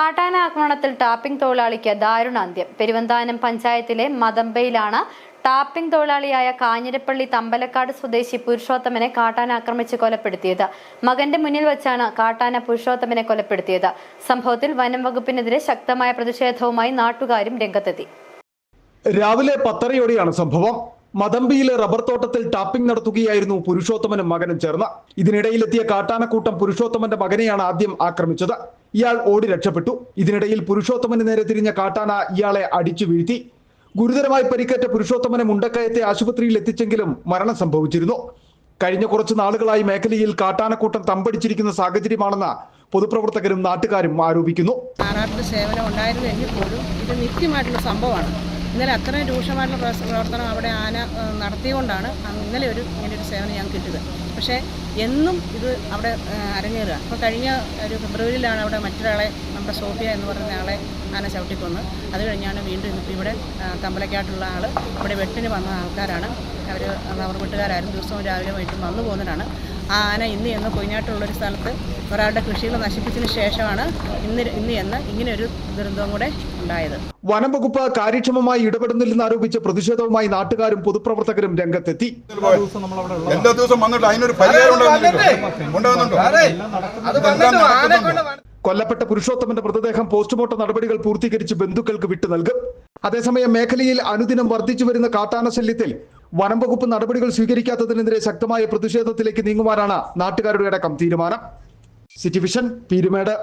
കാട്ടാന ആക്രമണത്തിൽ ടാപ്പിംഗ് തൊഴിലാളിക്ക് ദാരുണാന്ത്യം പെരുവന്താനം പഞ്ചായത്തിലെ മദമ്പയിലാണ് ടാപ്പിംഗ് തൊഴിലാളിയായ കാഞ്ഞിരപ്പള്ളി തമ്പലക്കാട് സ്വദേശി പുരുഷോത്തമനെ കാട്ടാന ആക്രമിച്ച് കൊലപ്പെടുത്തിയത്. മകന്റെ മുന്നിൽ വെച്ചാണ് കാട്ടാന പുരുഷോത്തമനെ കൊലപ്പെടുത്തിയത്. സംഭവത്തിൽ വനം വകുപ്പിനെതിരെ ശക്തമായ പ്രതിഷേധവുമായി നാട്ടുകാരും രംഗത്തെത്തി. രാവിലെ പത്തരയോടെയാണ് സംഭവം. മദമ്പിയിലെ റബ്ബർ തോട്ടത്തിൽ ടാപ്പിംഗ് നടത്തുകയായിരുന്നു പുരുഷോത്തമനും മകനും ചേർന്ന്. ഇതിനിടയിലെത്തിയ കാട്ടാനക്കൂട്ടം പുരുഷോത്തമന്റെ മകനെയാണ് ആദ്യം ആക്രമിച്ചത്. ഇയാൾ ഓടി രക്ഷപ്പെട്ടു. ഇതിനിടയിൽ പുരുഷോത്തമന് നേരെ തിരിഞ്ഞ കാട്ടാന ഇയാളെ അടിച്ചു വീഴ്ത്തി. ഗുരുതരമായി പരിക്കേറ്റ പുരുഷോത്തമനെ മുണ്ടക്കയത്തെ ആശുപത്രിയിൽ എത്തിച്ചെങ്കിലും മരണം സംഭവിച്ചിരുന്നു. കഴിഞ്ഞ കുറച്ച് നാളുകളായി മേഖലയിൽ കാട്ടാനക്കൂട്ടം തമ്പടിച്ചിരിക്കുന്ന സാഹചര്യമാണെന്ന് പൊതുപ്രവർത്തകരും നാട്ടുകാരും ആരോപിക്കുന്നു. സേവനം ഉണ്ടായിരുന്നെങ്കിൽ പോലും ഇത് നിത്യമായിട്ടുള്ള സംഭവമാണ്. ഇന്നലെ അത്രയും രൂക്ഷമായിട്ടുള്ള പ്രവ- പ്രവർത്തനം അവിടെ ആന നടത്തിയുകൊണ്ടാണ് ഇന്നലെ ഒരു ഇങ്ങനെ ഒരു സേവനം ഞാൻ കിട്ടിയത്. പക്ഷേ എന്നും ഇത് അവിടെ അരങ്ങേറുക. അപ്പോൾ കഴിഞ്ഞ ഒരു ഫെബ്രുവരിയിലാണ് അവിടെ മറ്റൊരാളെ നമ്മുടെ സോഫിയ എന്ന് പറയുന്ന ആളെ ആന ചവിട്ടിക്കൊന്ന് അത് കഴിഞ്ഞാണ് വീണ്ടും ഇന്നിപ്പോൾ ഇവിടെ തമ്പലക്കായിട്ടുള്ള തമ്പലക്കാട്ടുള്ള ആൾ ഇവിടെ വെട്ടിന് വന്ന ആൾക്കാരാണ്. അവർ അവർ വീട്ടുകാരായിരുന്നു ദിവസവും രാവിലെ വൈകിട്ടും വന്നു പോകുന്നതാണ് ആ ആന ഇന്ന് എന്ന് കൊയിനാട്ടുള്ളൊരു സ്ഥലത്ത് ഒരാളുടെ കൃഷികൾ നശിപ്പിച്ചതിന് ശേഷമാണ് ഇന്ന് ഇന്ന് എന്ന് ഇങ്ങനെ ഒരു ദുരന്തവും കൂടെ ഉണ്ടായത്. വനം വകുപ്പ് കാര്യക്ഷമമായി ഇടപെടുന്നില്ലെന്ന് ആരോപിച്ച് പ്രതിഷേധവുമായി നാട്ടുകാരും പൊതുപ്രവർത്തകരും രംഗത്തെത്തി. എല്ലാ ദിവസവും വന്നിട്ട് അതിനൊരു പരിഹാരം കൊല്ലപ്പെട്ട പുരുഷോത്തമന്റെ മൃതദേഹം പോസ്റ്റ്മോർട്ടം നടപടികൾ പൂർത്തീകരിച്ച് ബന്ധുക്കൾക്ക് വിട്ടു നൽകും. അതേസമയം മേഖലയിൽ അനുദിനം വർദ്ധിച്ചു വരുന്ന കാട്ടാന ശല്യത്തിൽ വനം വകുപ്പ് നടപടികൾ സ്വീകരിക്കാത്തതിനെതിരെ ശക്തമായ പ്രതിഷേധത്തിലേക്ക് നീങ്ങുവാനാണ് നാട്ടുകാരുടെ അടക്കം തീരുമാനം. City vision Peerumedu.